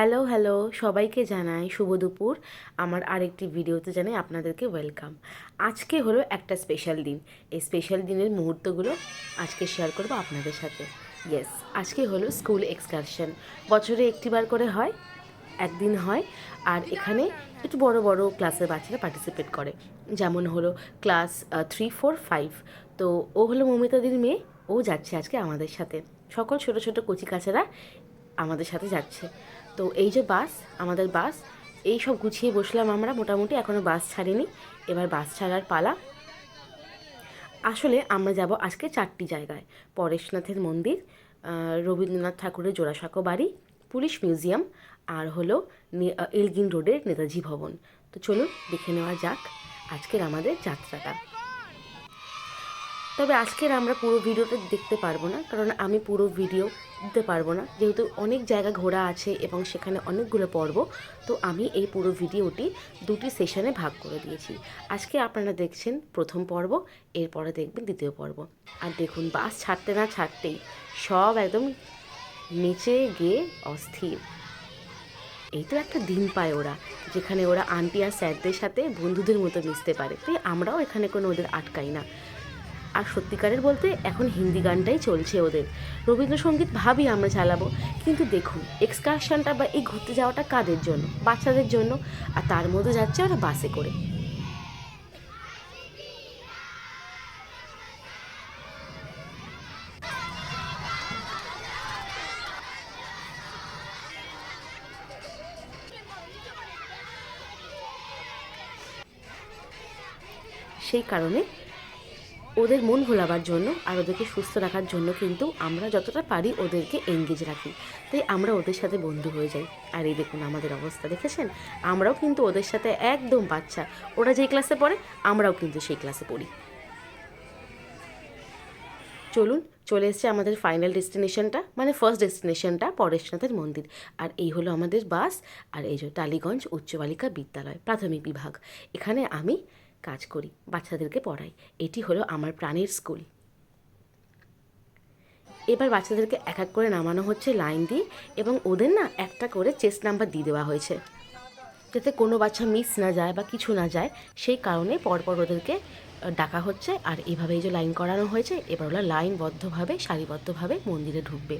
Hello hello, সবাইকে জানাই শুভ দুপুর। আমার আরেকটি ভিডিওতে জানাই আপনাদেরকে ওয়েলকাম আজকে হলো একটা স্পেশাল দিন। এই স্পেশাল দিনের মুহূর্তগুলো আজকে শেয়ার করব আপনাদের সাথে। ইয়েস আজকে হলো স্কুল এক্সকারশন বছরে একটিবার করে হয়, একদিন হয়, আর এখানে একটু বড় বড় ক্লাসের বাচ্চারা পার্টিসিপেট করে। যেমন হলো ক্লাস থ্রি ফোর ফাইভ তো ও হলো মমিতাদির মেয়ে, ও যাচ্ছে আজকে আমাদের সাথে। সকল ছোট ছোট কচি কাচারা আমাদের সাথে যাচ্ছে। তো এই যে বাস, আমাদের বাস, এই সব গুছিয়ে বসলাম আমরা মোটামুটি এখনও বাস ছাড়িনি। এবার বাস ছাড়ার পালা। আসলে আমরা যাব আজকে চারটি জায়গায়, পরেশনাথের মন্দির রবীন্দ্রনাথ ঠাকুরের জোড়াসাঁকো বাড়ি, পুলিশ মিউজিয়াম, আর হলো এলগিন রোডের নেতাজি ভবন। তো চলুন দেখে নেওয়া যাক আজকের আমাদের যাত্রাটা। তবে আজকের আমরা পুরো ভিডিওটা দেখতে পারব না, কারণ আমি পুরো ভিডিও দিতে পারব না। যেহেতু অনেক জায়গা ঘোরা আছে এবং সেখানে অনেকগুলো পর্ব, তো আমি এই পুরো ভিডিওটি দুটি সেশনে ভাগ করে দিয়েছি। আজকে আপনারা দেখছেন প্রথম পর্ব, এরপরে দেখবেন দ্বিতীয় পর্ব। আর দেখুন, বাস ছাড়তে না ছাড়তেই সব একদম নেচে গিয়ে অস্থির। এই তো একটা দিন পায় ওরা, যেখানে ওরা আন্টি আর স্যারদের সাথে বন্ধুদের মতো মিশতে পারে। তাই আমরাও এখানে কোনো ওদের আটকাই না। আর সত্যিকারের বলতে এখন হিন্দি গানটাই চলছে ওদের। রবীন্দ্রসঙ্গীত ভাবি আমরা চালাবো, কিন্তু দেখুন এক্সকারশনটা বা এই ঘুরতে যাওয়াটা কাদের জন্য? বাচ্চাদের জন্য, আর তার মধ্যে যাচ্ছে ওরা বাসে করে। সেই কারণে ওদের মন ভোলাবার জন্য আর ওদেরকে সুস্থ রাখার জন্য কিন্তু আমরা যতটা পারি ওদেরকে এঙ্গেজ রাখি। তাই আমরা ওদের সাথে বন্ধু হয়ে যাই। আর এই দেখুন আমাদের অবস্থা, দেখেছেন? আমরাও কিন্তু ওদের সাথে একদম বাচ্চা। ওরা যেই ক্লাসে পড়ে, আমরাও কিন্তু সেই ক্লাসে পড়ি। চলুন, চলে এসছে আমাদের ফাইনাল ডেস্টিনেশনটা মানে ফার্স্ট ডেস্টিনেশনটা পরেশনাথের মন্দির। আর এই হলো আমাদের বাস, আর এই যে টালিগঞ্জ উচ্চ বালিকা বিদ্যালয়, প্রাথমিক বিভাগ। এখানে আমি কাজ করি, বাচ্চাদেরকে পড়াই। এটি হলো আমার প্রাণের স্কুল। এবার বাচ্চাদেরকে এক এক করে নামানো হচ্ছে লাইন দিয়ে এবং ওদের না একটা করে চেস্ট নাম্বার দিয়ে দেওয়া হয়েছে। যাতে কোনো বাচ্চা মিস না যায় বা কিছু না যায়, সেই কারণে পরপর ওদেরকে ডাকা হচ্ছে। আর এইভাবে এই যে লাইন করানো হয়েছে, এবার ওরা লাইনবদ্ধভাবে, সারিবদ্ধভাবে মন্দিরে ঢুকবে।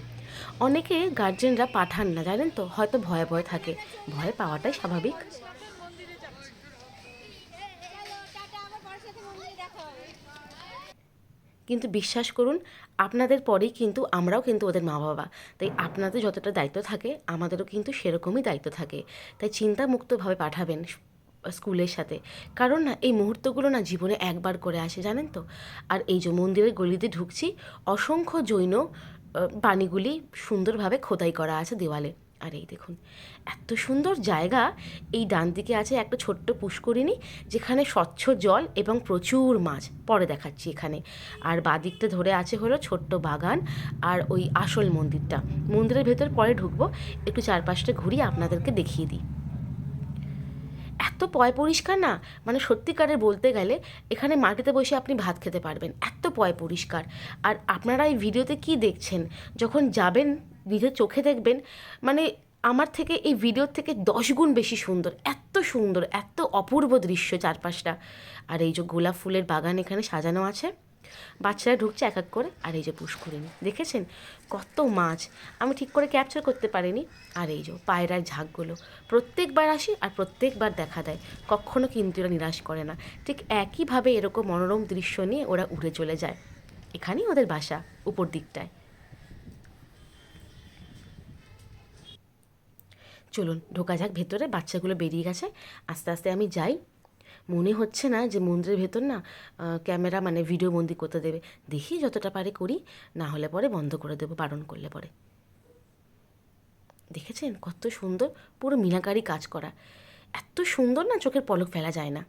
অনেকে গার্জেনরা পাঠান না, জানেন তো? হয়তো ভয়ে ভয়ে থাকে। ভয় পাওয়াটাই স্বাভাবিক। কিন্তু বিশ্বাস করুন, আপনাদের পরেই কিন্তু আমরাও কিন্তু ওদের মা বাবা। তাই আপনাদের যতটা দায়িত্ব থাকে, আমাদেরও কিন্তু সেরকমই দায়িত্ব থাকে। তাই চিন্তামুক্তভাবে পাঠাবেন স্কুলের সাথে। কারণ না, এই মুহূর্তগুলো না জীবনে একবার করে আসে, জানেন তো? আর এই যে মন্দিরের গলিতে ঢুকছি, অসংখ্য জৈন বাণীগুলি সুন্দরভাবে খোদাই করা আছে দেওয়ালে। আর এই দেখুন, এত সুন্দর জায়গা। এই ডান দিকে আছে একটা ছোট্ট পুষ্করিণী, যেখানে স্বচ্ছ জল এবং প্রচুর মাছ। পরে দেখাচ্ছি এখানে। আর বাদিকটা ধরে আছে হলো ছোট্ট বাগান আর ওই আসল মন্দিরটা। মন্দিরের ভেতর পরে ঢুকবো, একটু চারপাশটা ঘুরিয়ে আপনাদেরকে দেখিয়ে দিই। এত পয় পরিষ্কার না? মানে সত্যিকারের বলতে গেলে, এখানে মাটিতে বসে আপনি ভাত খেতে পারবেন। এত পয় পরিষ্কার। আর আপনারা এই ভিডিওতে কি দেখছেন? যখন যাবেন নিজের চোখে দেখবেন মানে আমার থেকে এই ভিডিওর থেকে দশ গুণ বেশি সুন্দর, এত সুন্দর, এত অপূর্ব দৃশ্য চারপাশটা। আর এই যে গোলাপ ফুলের বাগান এখানে সাজানো আছে, বাচ্চারা ঢুকছে এক এক করে, আর এই যে পুষ্করিণী, দেখেছেন? কত মাছ, আমি ঠিক করে ক্যাপচার করতে পারিনি। আর এই যে পায়রার ঝাঁকগুলো, প্রত্যেকবার আসি আর প্রত্যেকবার দেখা দেয়, কখনো কিন্তু এরা নিরাশ করে না। ঠিক একইভাবে এরকম মনোরম দৃশ্য নিয়ে ওরা উড়ে চলে যায়, এখানেই ওদের বাসা, উপর দিকটায়। চলুন, ঢোকা যাক ভেতরে, বাচ্চাগুলো বেরিয়ে গেছে। আস্তে আস্তে আমি যাই। মনে হচ্ছে না যে মন্দিরের ভেতর না ক্যামেরা মানে ভিডিও বন্দি করতে দেবে। দেখি যতটা পারে করি, না হলে পরে বন্ধ করে দেবো, বারণ করলে পরে। দেখেছেন? কত সুন্দর, পুরো মিনাকারি কাজ করা। এত সুন্দর না চোখের পলক ফেলা যায় না।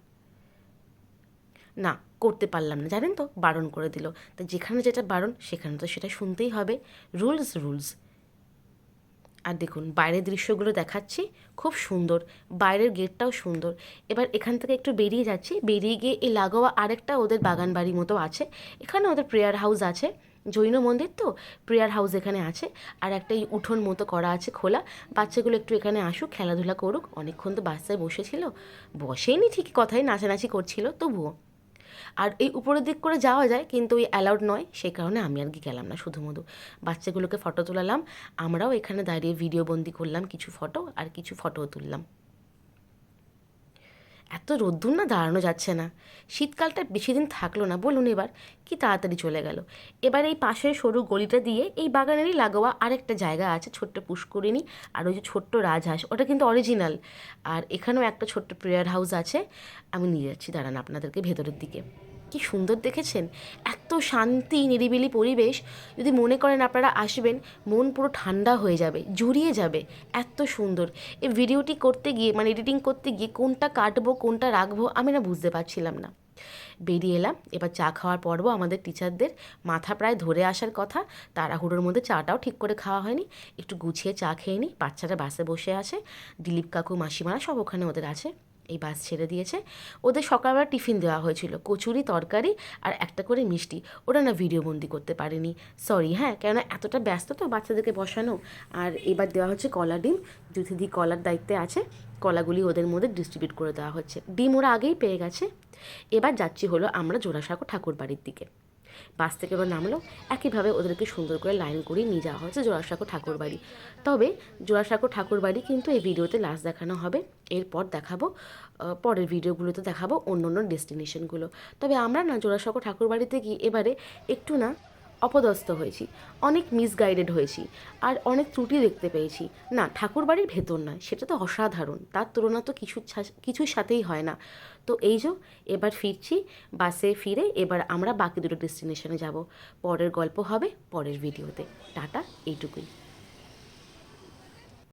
না, করতে পারলাম না, জানেন তো? বারণ করে দিল। তা যেখানে যেটা বারণ, সেখানে তো সেটা শুনতেই হবে। রুলস রুলস আর দেখুন, বাইরের দৃশ্যগুলো দেখাচ্ছি, খুব সুন্দর। বাইরের গেটটাও সুন্দর। এবার এখান থেকে একটু বেরিয়ে যাচ্ছি। বেরিয়ে গিয়ে এই লাগোয়া আরেকটা ওদের বাগান বাড়ির মতো আছে। এখানে ওদের প্রেয়ার হাউস আছে। জৈন মন্দির তো? প্রেয়ার হাউস এখানে আছে। আর একটা এই উঠোন মতো করা আছে খোলা। বাচ্চাগুলো একটু এখানে আসুক, খেলাধুলা করুক। অনেকক্ষণ তো বাচ্চায় বসেছিল। বসেইনি ঠিকই, কথাই নাচানাচি করছিল। তবুও আর এই উপরের দিক করে যাওয়া যায়, কিন্তু ওই অ্যালাউড নয়। সেই কারণে আমি আর কি গেলাম না শুধু মধু। বাচ্চাগুলোকে ফটো তোলালাম। আমরাও এখানে দাঁড়িয়ে ভিডিও বন্দি করলাম, কিছু ফটো আর কিছু ফটোও তুললাম। এত রোদ্দুর না দাঁড়ানো যাচ্ছে না। শীতকালটা বেশি দিন থাকল না, বলুন এবার, কি তাড়াতাড়ি চলে গেল। এবার এই পাশের সরু গলিটা দিয়ে এই বাগানেরই লাগোয়া আরেকটা জায়গা আছে, ছোট্ট পুষ্করিণী আর ওই যে ছোট্ট রাজহাঁস, ওটা কিন্তু অরিজিনাল আর এখানেও একটা ছোট্ট প্রেয়ার হাউস আছে, আমি নিয়ে যাচ্ছি, দাঁড়ান আপনাদেরকে ভেতরের দিকে। কি সুন্দর দেখেছেন? এত শান্তি, নিরিবিলি পরিবেশ। যদি মনে করেন আপনারা আসবেন, মন পুরো ঠান্ডা হয়ে যাবে, জুড়িয়ে যাবে। এত সুন্দর। এই ভিডিওটি করতে গিয়ে মানে এডিটিং করতে গিয়ে কোনটা কাটবো, কোনটা রাখব, আমি না বুঝতে পারছিলাম না। বেরিয়ে এলাম। এবার চা খাওয়ার পর্ব আমাদের টিচারদের মাথা প্রায় ধরে আসার কথা। তাড়াহুড়োর মধ্যে চাটাও ঠিক করে খাওয়া হয়নি। একটু গুছিয়ে চা খেয়ে নিই বাচ্চারা বাসে বসে আছে। দিলীপ কাকু, মাসিমারা সব ওখানে ওদের আছে। এই বাস ছেড়ে দিয়েছে। ওদের সকালবেলা টিফিন দেওয়া হয়েছিল, কচুরি, তরকারি আর একটা করে মিষ্টি। ওরা না ভিডিও বন্দি করতে পারেনি। সরি হ্যাঁ কেননা এতটা ব্যস্ত তো বাচ্চাদেরকে বসানো। আর এবার দেওয়া হচ্ছে কলা ডিম। জ্যোতিদি কলার দায়িত্বে আছে। কলাগুলি ওদের মধ্যে ডিস্ট্রিবিউট করে দেওয়া হচ্ছে। ডিম ওরা আগেই পেয়ে গেছে। এবার যাচ্ছি হলো আমরা জোড়াসাঁকো ঠাকুর বাড়ির দিকে। বাস থেকে এবার নামলো। একইভাবে ওদেরকে সুন্দর করে লাইন করে নিয়ে যাওয়া হয়েছে জোড়াসাঁকো ঠাকুর বাড়ি। তবে জোড়াসাঁকো ঠাকুর বাড়ি কিন্তু এই ভিডিওতে লাস্ট দেখানো হবে। এরপর দেখাবো পরের ভিডিওগুলোতে দেখাবো অন্য অন্য ডেস্টিনেশনগুলো তবে আমরা না জোড়াসাঁকো ঠাকুর বাড়িতে গিয়ে এবারে একটু না অপদস্থ হয়েছি, অনেক মিসগাইডেড হয়েছি আর অনেক ত্রুটি দেখতে পেয়েছি। না ঠাকুর বাড়ির ভেতর নয়, সেটা তো অসাধারণ, তার তুলনা তো কিছু কিছুর সাথেই হয় না। তো এই যে, এবার ফিরছি, বাসে ফিরে এবার আমরা বাকি দুটো ডেস্টিনেশনে যাব। পরের গল্প হবে, পরের ভিডিওতে টাটা, এইটুকুই।